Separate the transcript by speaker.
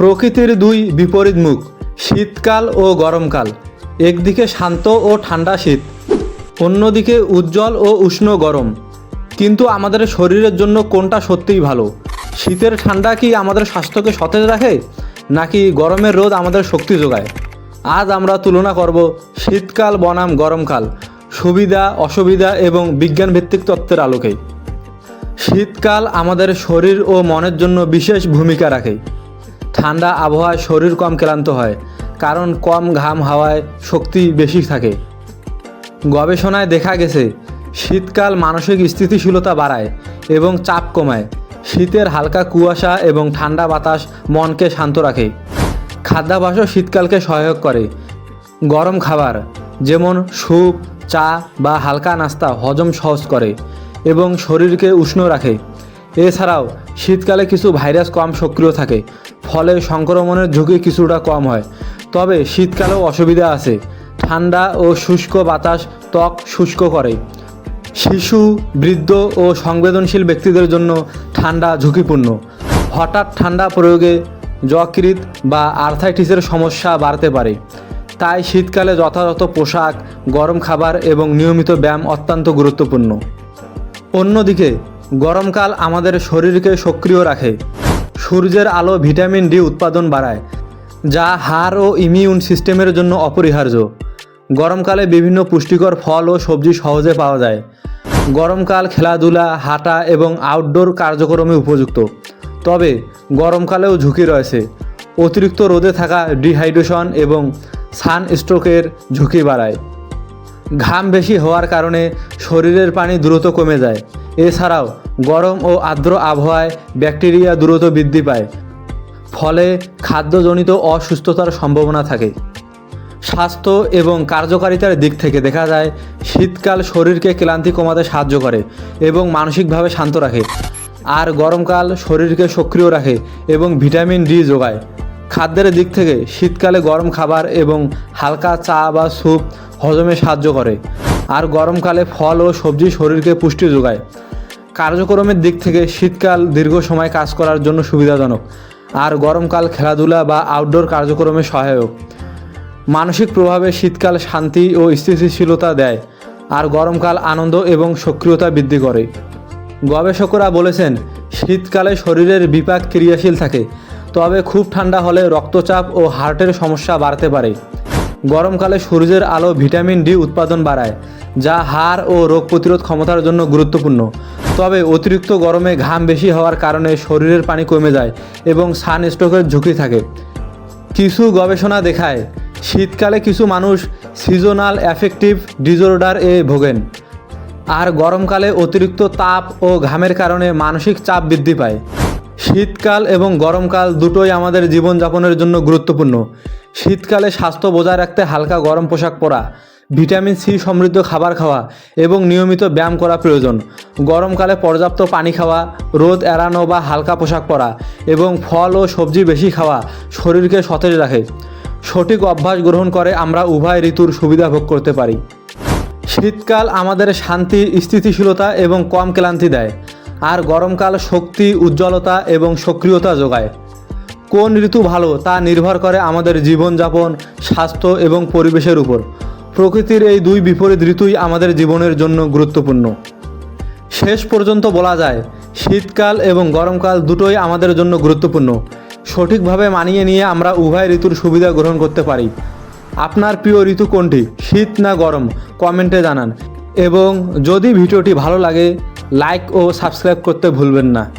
Speaker 1: প্রকৃতির দুই বিপরীত মুখ, শীতকাল ও গরমকাল। একদিকে শান্ত ও ঠান্ডা শীত, অন্যদিকে উজ্জ্বল ও উষ্ণ গরম। কিন্তু আমাদের শরীরের জন্য কোনটা সত্যিই ভালো? শীতের ঠান্ডা কি আমাদের স্বাস্থ্যকে সতেজ রাখে? নাকি গরমের রোদ আমাদের শক্তি যোগায়? আজ আমরা তুলনা করব শীতকাল বনাম গরমকাল, সুবিধা, অসুবিধা এবং বিজ্ঞানভিত্তিক তত্ত্বের আলোকে। শীতকাল আমাদের শরীর ও মনের জন্য বিশেষ ভূমিকা রাখে। ঠান্ডা আবহাওয়ায় শরীর কম ক্লান্ত হয়, কারণ কম ঘাম হাওয়ায় শক্তি বেশি থাকে। গবেষণায় দেখা গেছে, শীতকাল মানসিক স্থিতিশীলতা বাড়ায় এবং চাপ কমায়। শীতের হালকা কুয়াশা এবং ঠান্ডা বাতাস মনকে শান্ত রাখে। খাদ্যাভ্যাসও শীতকালকে সহায়ক করে। গরম খাবার, যেমন স্যুপ, চা বা হালকা নাস্তা হজম সহজ করে এবং শরীরকে উষ্ণ রাখে। এছাড়াও, শীতকালে কিছু ভাইরাস কম সক্রিয় থাকে ফলে সংক্রমণের ঝুঁকি কিছুটা কম হয়। তবে শীতকালেও অসুবিধা আছে। ঠান্ডা ও শুষ্ক বাতাস ত্বক শুষ্ক করে। শিশু, বৃদ্ধ ও সংবেদনশীল ব্যক্তিদের জন্য ঠান্ডা ঝুঁকিপূর্ণ। হঠাৎ ঠান্ডা প্রয়োগে যকৃত বা আর্থাইটিসের সমস্যা বাড়তে পারে। তাই শীতকালে যথাযথ পোশাক, গরম খাবার এবং নিয়মিত ব্যায়াম অত্যন্ত গুরুত্বপূর্ণ। অন্যদিকে, গরমকাল আমাদের শরীরকে সক্রিয় রাখে। সূর্যের আলো ভিটামিন ডি উৎপাদন বাড়ায়, যা হাড় ও ইমিউন সিস্টেমের জন্য অপরিহার্য। গরমকালে বিভিন্ন পুষ্টিকর ফল ও সবজি সহজে পাওয়া যায়। গরমকাল খেলাধুলা, হাঁটা এবং আউটডোর কার্যক্রমে উপযুক্ত। তবে গরমকালেও ঝুঁকি রয়েছে। অতিরিক্ত রোদে থাকা ডিহাইড্রেশন এবং সান স্ট্রোকের ঝুঁকি বাড়ায়। ঘাম বেশি হওয়ার কারণে শরীরের পানি দ্রুত কমে যায়। এছাড়াও গরম ও আর্দ্র আবহাওয়ায় ব্যাকটেরিয়া দ্রুত বৃদ্ধি পায়। ফলে খাদ্যজনিত অসুস্থতার সম্ভাবনা থাকে। স্বাস্থ্য এবং কার্যকারিতার দিক থেকে দেখা যায়, শীতকাল শরীরকে ক্লান্তি কমাতে সাহায্য করে এবং মানসিকভাবে শান্ত রাখে। আর গরমকাল শরীরকে সক্রিয় রাখে এবং ভিটামিন ডি যোগায়। খাদ্যের দিক থেকে শীতকালে গরম খাবার এবং হালকা চা বা স্যুপ হজমে সাহায্য করে। আর গরমকালে ফল ও সবজি শরীরকে পুষ্টি যোগায়। কার্যক্রমের দিক থেকে শীতকাল দীর্ঘ সময় কাজ করার জন্য সুবিধাজনক, আর গরমকাল খেলাধুলা বা আউটডোর কার্যক্রমে সহায়ক। মানসিক প্রভাবে শীতকাল শান্তি ও স্থিতিশীলতা দেয়, আর গরমকাল আনন্দ এবং সক্রিয়তা বৃদ্ধি করে। গবেষকরা বলেছেন, শীতকালে শরীরের বিপাক ক্রিয়াশীল থাকে, তবে খুব ঠান্ডা হলে রক্তচাপ ও হার্টের সমস্যা বাড়তে পারে। গরমকালে সূর্যের আলো ভিটামিন ডি উৎপাদন বাড়ায়, যা হাড় ও রোগ প্রতিরোধ ক্ষমতার জন্য গুরুত্বপূর্ণ। তবে অতিরিক্ত গরমে ঘাম বেশি হওয়ার কারণে শরীরের পানি কমে যায় এবং সান স্ট্রোকের ঝুঁকি থাকে। কিছু গবেষণা দেখায়, শীতকালে কিছু মানুষ সিজনাল অ্যাফেক্টিভ ডিসঅর্ডার এ ভোগেন। আর গরমকালে অতিরিক্ত তাপ ও ঘামের কারণে মানসিক চাপ বৃদ্ধি পায়। শীতকাল এবং গরমকাল দুটোই আমাদের জীবনযাপনের জন্য গুরুত্বপূর্ণ। শীতকালে স্বাস্থ্য বজায় রাখতে হালকা গরম পোশাক পরা, ভিটামিন সি সমৃদ্ধ খাবার খাওয়া এবং নিয়মিত ব্যায়াম করা প্রয়োজন। গরমকালে পর্যাপ্ত পানি খাওয়া, রোদ এড়ানো বা হালকা পোশাক পরা এবং ফল ও সবজি বেশি খাওয়া শরীরকে সতেজ রাখে। সঠিক অভ্যাস গ্রহণ করে আমরা উভয় ঋতুর সুবিধা ভোগ করতে পারি। শীতকাল আমাদের শান্তি, স্থিতিশীলতা এবং কম ক্লান্তি দেয়, আর গরমকাল শক্তি, উজ্জ্বলতা এবং সক্রিয়তা যোগায়। কোন ঋতু ভালো তা নির্ভর করে আমাদের জীবনযাপন, স্বাস্থ্য এবং পরিবেশের উপর। প্রকৃতির এই দুই বিপরীত ঋতুই আমাদের জীবনের জন্য গুরুত্বপূর্ণ। শেষ পর্যন্ত বলা যায়, শীতকাল এবং গরমকাল দুটোই আমাদের জন্য গুরুত্বপূর্ণ। সঠিকভাবে মানিয়ে নিয়ে আমরা উভয় ঋতুর সুবিধা গ্রহণ করতে পারি। আপনার প্রিয় ঋতু কোনটি? শীত না গরম? কমেন্টে জানান। এবং যদি ভিডিওটি ভালো লাগে, লাইক ও সাবস্ক্রাইব করতে ভুলবেন না।